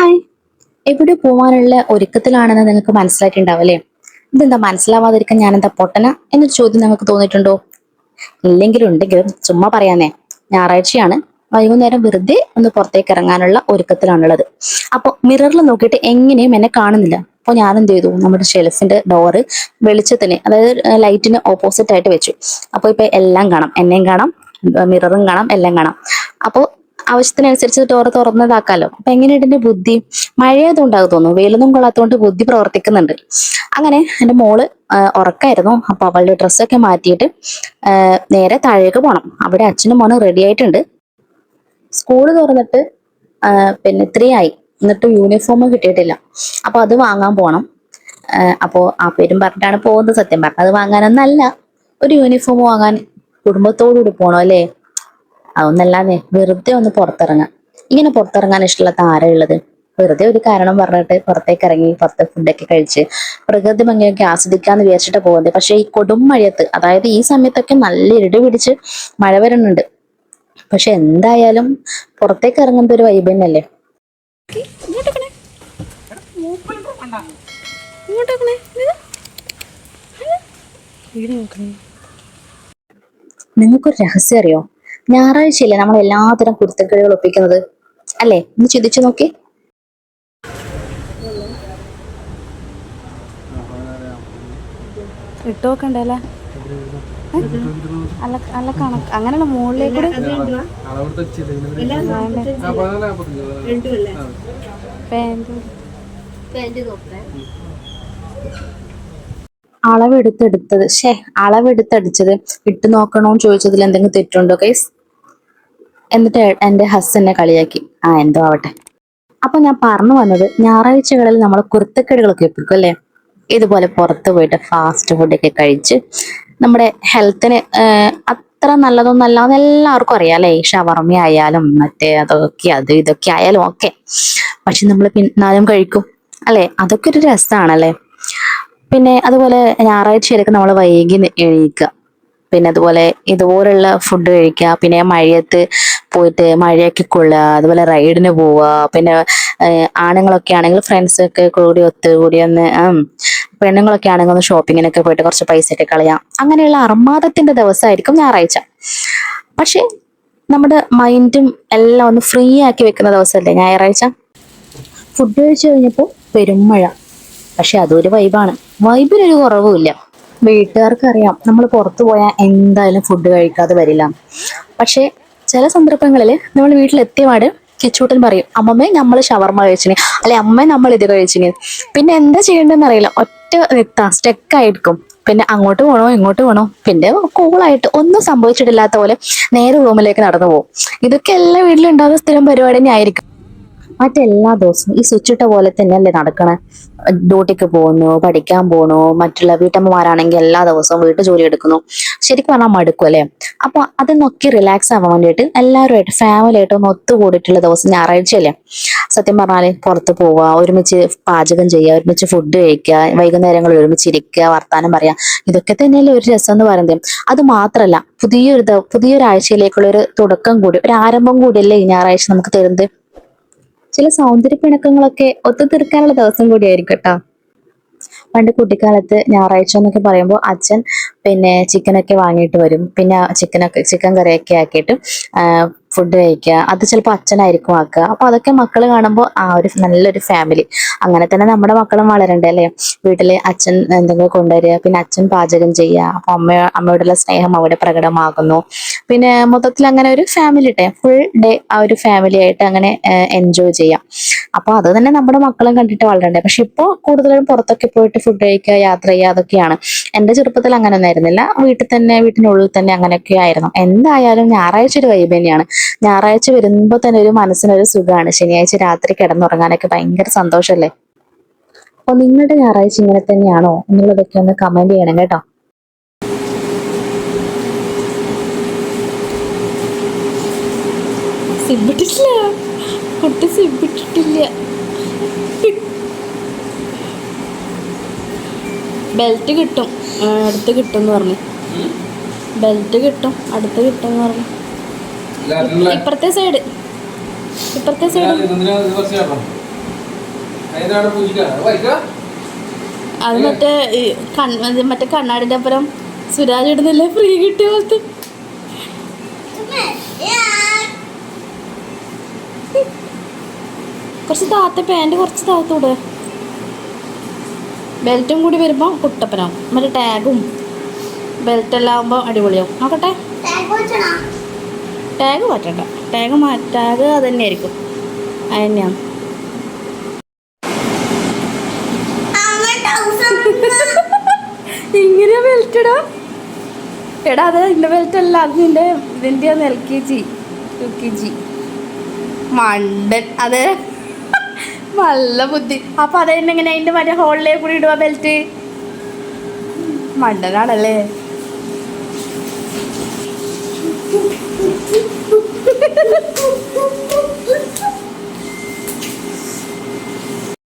Hi. എവിടെ പോവാനുള്ള ഒരുക്കത്തിലാണെന്ന് നിങ്ങൾക്ക് മനസ്സിലായിട്ടുണ്ടാവും അല്ലേ ഇതെന്താ മനസ്സിലാവാതിരിക്കാൻ എന്താ പൊട്ടന? എന്നൊരു ചോദ്യം നിങ്ങൾക്ക് തോന്നിയിട്ടുണ്ടോ? ഇല്ലെങ്കിലും ഉണ്ടെങ്കിലും ചുമ്മാ പറയാനേ ഞായറാഴ്ചയാണ്. വൈകുന്നേരം വെറുതെ ഒന്ന് പുറത്തേക്ക് ഇറങ്ങാനുള്ള ഒരുക്കത്തിലാണുള്ളത്. അപ്പോൾ മിററിൽ നോക്കിയിട്ട് എങ്ങനെയും എന്നെ കാണുന്നില്ല. അപ്പോൾ ഞാൻ എന്ത് ചെയ്തു? നമ്മുടെ ഷെൽഫിന്റെ ഡോറ് വെളിച്ചത്തിന് അതായത് ലൈറ്റിന് ഓപ്പോസിറ്റ് ആയിട്ട് വെച്ചു. അപ്പോൾ ഇപ്പൊ എല്ലാം കാണാം. എന്നെയും കാണാം മിററും കാണാം എല്ലാം കാണാം. അപ്പോൾ ആവശ്യത്തിനനുസരിച്ച് ടോർ തുറന്നതാക്കാലോ. അപ്പൊ എങ്ങനെയുണ്ട് എന്റെ ബുദ്ധി? മഴയതുകൊണ്ടാകും തോന്നുന്നു. വെയിലൊന്നും കൊള്ളാത്തതുകൊണ്ട് ബുദ്ധി പ്രവർത്തിക്കുന്നുണ്ട്. അങ്ങനെ എന്റെ മോൾ ഉറക്കായിരുന്നു. അപ്പൊ അവളുടെ ഡ്രസ്സൊക്കെ മാറ്റിയിട്ട് നേരെ താഴേക്ക് പോണം. അവിടെ അച്ഛനും മോനും റെഡി ആയിട്ടുണ്ട്. സ്കൂൾ തുറന്നിട്ട് പിന്നെ ഇത്രയായി എന്നിട്ട് യൂണിഫോം കിട്ടിയിട്ടില്ല. അപ്പൊ അത് വാങ്ങാൻ പോണം. അപ്പോൾ അപ്പോ ആ പേരും പറഞ്ഞിട്ടാണ് പോകുന്നത് സത്യം പറഞ്ഞത് അത് വാങ്ങാനൊന്നല്ല. ഒരു യൂണിഫോം വാങ്ങാൻ കുടുംബത്തോടുകൂടി പോണോ അല്ലേ? അതൊന്നല്ലാതെ വെറുതെ ഒന്ന് പുറത്തിറങ്ങാം ഇങ്ങനെ പുറത്തിറങ്ങാൻ ഇഷ്ടമില്ലാത്ത താരമുള്ളത് വെറുതെ ഒരു കാരണം പറഞ്ഞിട്ട് പുറത്തേക്ക് ഇറങ്ങി പുറത്തെ ഫുഡൊക്കെ കഴിച്ച് പ്രകൃതി ഭംഗിയൊക്കെ ആസ്വദിക്കാന്ന് വിചാരിച്ചിട്ട് പോകുന്നത്. പക്ഷെ ഈ കൊടും മഴയത്ത് അതായത് ഈ സമയത്തൊക്കെ നല്ല ഇരുട് പിടിച്ച് മഴ വരുന്നുണ്ട് പക്ഷെ എന്തായാലും പുറത്തേക്ക് ഇറങ്ങുമ്പോൾ ഒരു വൈബ് തന്നെയല്ലേ? നിങ്ങൾക്കൊരു രഹസ്യം അറിയോ? ഞായറാഴ്ചയില്ലേ നമ്മൾ എല്ലാത്തരം കുരുത്തക്കേടുകൾ ഒപ്പിക്കുന്നത്? അല്ലേ? ഒന്ന് ചിന്തിച്ചു നോക്കി. അല്ല? അല്ല കണക്ക്. അങ്ങനെയുള്ള മുകളിലേക്ക് അളവെടുത്തെടുത്തത്. ഷേ അളവെടുത്തടിച്ചത്. ഇട്ട് നോക്കണോന്ന് ചോദിച്ചതിൽ എന്തെങ്കിലും തെറ്റുണ്ടോ ഗൈസ് എന്നിട്ട് എന്റെ ഹസ് എന്നെ കളിയാക്കി. ആ എന്തോ ആവട്ടെ. അപ്പൊ ഞാൻ പറഞ്ഞു വന്നത് ഞായറാഴ്ചകളിൽ നമ്മൾ കുരുത്തക്കേടുകളൊക്കെ എപ്പോഴും അല്ലേ? ഇതുപോലെ പുറത്ത് പോയിട്ട് ഫാസ്റ്റ് ഫുഡൊക്കെ കഴിച്ച് നമ്മുടെ ഹെൽത്തിന് അത്ര നല്ലതൊന്നല്ല എന്ന് എല്ലാവർക്കും അറിയാം അല്ലേ? ഷവർമ ആയാലും മറ്റേ അതൊക്കെ അത് ഇതൊക്കെ ആയാലും ഒക്കെ. പക്ഷെ നമ്മൾ പിന്നാലും കഴിക്കും അല്ലേ? അതൊക്കെ ഒരു രസമാണല്ലേ പിന്നെ അതുപോലെ ഞായറാഴ്ചയിലൊക്കെ നമ്മൾ വൈകി എണീക്കുക. പിന്നെ അതുപോലെ ഇതുപോലുള്ള ഫുഡ് കഴിക്കുക. പിന്നെ മഴയത്ത് പോയിട്ട് മഴയൊക്കെ കൊള്ളുക. അതുപോലെ റൈഡിന് പോവുക. പിന്നെ ആണുങ്ങളൊക്കെ ആണെങ്കിൽ ഫ്രണ്ട്സൊക്കെ കൂടി ഒത്ത് കൂടി ഒന്ന് പെണ്ണുങ്ങളൊക്കെ ആണെങ്കിൽ ഒന്ന് ഷോപ്പിങ്ങിനൊക്കെ പോയിട്ട് കുറച്ച് പൈസയൊക്കെ കളയാം. അങ്ങനെയുള്ള അർമാദത്തിന്റെ ദിവസമായിരിക്കും ഞായറാഴ്ച. പക്ഷെ നമ്മുടെ മൈൻഡും എല്ലാം ഒന്ന് ഫ്രീ ആക്കി വെക്കുന്ന ദിവസമല്ലേ ഞായറാഴ്ച? ഫുഡ് കഴിച്ചു കഴിഞ്ഞപ്പോൾ പെരുമഴ പക്ഷെ അതൊരു വൈബാണ് വൈബിനൊരു കുറവുമില്ല. വീട്ടുകാർക്കറിയാം. നമ്മൾ പുറത്തു പോയാൽ എന്തായാലും ഫുഡ് കഴിക്കാതെ വരില്ല. പക്ഷേ ചില സന്ദർഭങ്ങളിൽ നമ്മൾ വീട്ടിലെത്തിയപാട് കിച്ചൂട്ടൻ പറയും അമ്മമ്മേ നമ്മൾ ഷവർമ കഴിച്ചിന്. അല്ലെ അമ്മേ നമ്മൾ ഇത് കഴിച്ചിന്. പിന്നെ എന്താ ചെയ്യേണ്ടതെന്ന് അറിയില്ല. ഒറ്റ നിത്താ സ്റ്റെക്കായിരിക്കും പിന്നെ അങ്ങോട്ട് പോകണോ ഇങ്ങോട്ട് പോകണോ പിന്നെ കൂളായിട്ട് ഒന്നും സംഭവിച്ചിട്ടില്ലാത്ത പോലെ നേരെ റൂമിലേക്ക് നടന്നു പോകും. ഇതൊക്കെ എല്ലാ വീട്ടിലും ഉണ്ടാകുന്ന സ്ഥിരം പരിപാടി തന്നെ ആയിരിക്കും മറ്റെല്ലാ ദിവസവും ഈ സ്വിച്ചിട്ട പോലെ തന്നെയല്ലേ നടക്കണേ? ഡ്യൂട്ടിക്ക് പോകുന്നു പഠിക്കാൻ പോണു മറ്റുള്ള വീട്ടമ്മമാരാണെങ്കിൽ എല്ലാ ദിവസവും വീട്ടു ജോലി എടുക്കുന്നു. ശരിക്കും പറഞ്ഞാൽ മടുക്കും അല്ലേ? അപ്പൊ അതിനൊക്കെ റിലാക്സ് ആവാൻ വേണ്ടിയിട്ട് എല്ലാവരുമായിട്ട് ഫാമിലി ആയിട്ട് ഒന്ന് ഒത്തുകൂടിയിട്ടുള്ള ദിവസം ഞായറാഴ്ചയല്ലേ സത്യം പറഞ്ഞാൽ പുറത്ത് പോവുക ഒരുമിച്ച് പാചകം ചെയ്യുക ഒരുമിച്ച് ഫുഡ് കഴിക്കുക വൈകുന്നേരങ്ങളിൽ ഒരുമിച്ച് ഇരിക്കുക വർത്താനം പറയാ ഇതൊക്കെ തന്നെയല്ലേ ഒരു രസം എന്ന് പറയുന്നത്. അത് മാത്രല്ല പുതിയൊരു പുതിയൊരാഴ്ചയിലേക്കുള്ള ഒരു തുടക്കം കൂടി ഒരു ആരംഭം കൂടിയല്ലേ ഈ ഞായറാഴ്ച നമുക്ക് തരുന്നത്? ചില സൗന്ദര്യ പിണക്കങ്ങളൊക്കെ ഒത്തുതീർക്കാനുള്ള ദിവസം കൂടിയായിരിക്കും കേട്ടോ. പണ്ട് കുട്ടിക്കാലത്ത് ഞായറാഴ്ച എന്നൊക്കെ പറയുമ്പോൾ അച്ഛൻ പിന്നെ ചിക്കനൊക്കെ വാങ്ങിയിട്ട് വരും. പിന്നെ ചിക്കനൊക്കെ ചിക്കൻ കറിയൊക്കെ ആക്കിയിട്ട് ഫുഡ് കഴിക്കുക. അത് ചിലപ്പോൾ അച്ഛനായിരിക്കും ആക്കുക. അപ്പോൾ അതൊക്കെ മക്കൾ കാണുമ്പോൾ ആ ഒരു നല്ലൊരു ഫാമിലി അങ്ങനെ തന്നെ നമ്മുടെ മക്കളും വളരണ്ടേ അല്ലേ? വീട്ടിൽ അച്ഛൻ എന്തെങ്കിലും കൊണ്ടുവരിക പിന്നെ അച്ഛൻ പാചകം ചെയ്യുക. അപ്പൊ അമ്മ അമ്മയോടുള്ള സ്നേഹം അവിടെ പ്രകടമാകുന്നു. പിന്നെ മൊത്തത്തിൽ അങ്ങനെ ഒരു ഫാമിലി ഡേ ഫുൾ ഡേ ആ ഒരു ഫാമിലി ആയിട്ട് അങ്ങനെ എൻജോയ് ചെയ്യാം. അപ്പൊ അത് തന്നെ നമ്മുടെ മക്കളും കണ്ടിട്ട് വളരണ്ടേ. പക്ഷെ ഇപ്പോൾ കൂടുതലും പുറത്തൊക്കെ പോയിട്ട് ഫുഡ് കഴിക്കുക യാത്ര ചെയ്യുക അതൊക്കെയാണ്. എന്റെ ചെറുപ്പത്തിൽ അങ്ങനെ ഒന്നും ആയിരുന്നില്ല. വീട്ടിൽ തന്നെ വീട്ടിനുള്ളിൽ തന്നെ അങ്ങനെയൊക്കെ ആയിരുന്നു. എന്തായാലും ഞായറാഴ്ച ഒരു വൈബ് തന്നെയാണ്. ഞായറാഴ്ച വരുമ്പോൾ തന്നെ ഒരു മനസ്സിനൊരു സുഖമാണ് ശനിയാഴ്ച രാത്രി കിടന്നുറങ്ങാനൊക്കെ ഭയങ്കര സന്തോഷമല്ലേ അപ്പൊ നിങ്ങളുടെ ഞായറാഴ്ച ഇങ്ങനെ തന്നെയാണോ? എന്നുള്ളതൊക്കെ ഒന്ന് കമന്റ് ചെയ്യണം കേട്ടോ. സിബിട്ടിട്ടില്ല കുട്ടി സിബിട്ടിട്ടില്ല ബെൽറ്റ് കിട്ടും. അടുത്ത് കിട്ടും എന്ന് പറഞ്ഞു. ബെൽറ്റ് കിട്ടും. അടുത്ത് കിട്ടും എന്ന് പറഞ്ഞു ഇപ്പുറത്തെ സൈഡ് ഇപ്പുറത്തെ സൈഡ് അത് മറ്റേ മറ്റേ കണ്ണാടിന്റെ അപ്പുറം സുരാജ് ഇടുന്നില്ലേ ഫ്രീ കിട്ടിയ പോലത്തെ? കുറച്ച് താത്ത പാന്റ് കുറച്ച് താത്തൂടെ ബെൽറ്റും കൂടി വരുമ്പോൾ കുട്ടപ്പനാവും. മറ്റേ ടാഗും ബെൽറ്റ് എല്ലാം ആകുമ്പോൾ അടിപൊളിയാവും. നോക്കട്ടെ. ടാഗ് മാറ്റണ്ട. ടാഗ് മാറ്റാഗ് ടാഗ് അത് തന്നെയായിരിക്കും. അത് തന്നെയാണ്. ഇങ്ങനെ ബെൽറ്റ് ഇടാ? എടാ അത് എന്റെ ബെൽറ്റ് അല്ല. അത് നിന്റെ ഇതിന്റെ L K G U K G. മണ്ടൻ. അത് നല്ല ബുദ്ധി. അപ്പൊ അത് എങ്ങനെ അതിന്റെ മറ്റേ ഹോളിലേ കൂടി ഇടുക ബെൽറ്റ് മണ്ടനാണല്ലേ.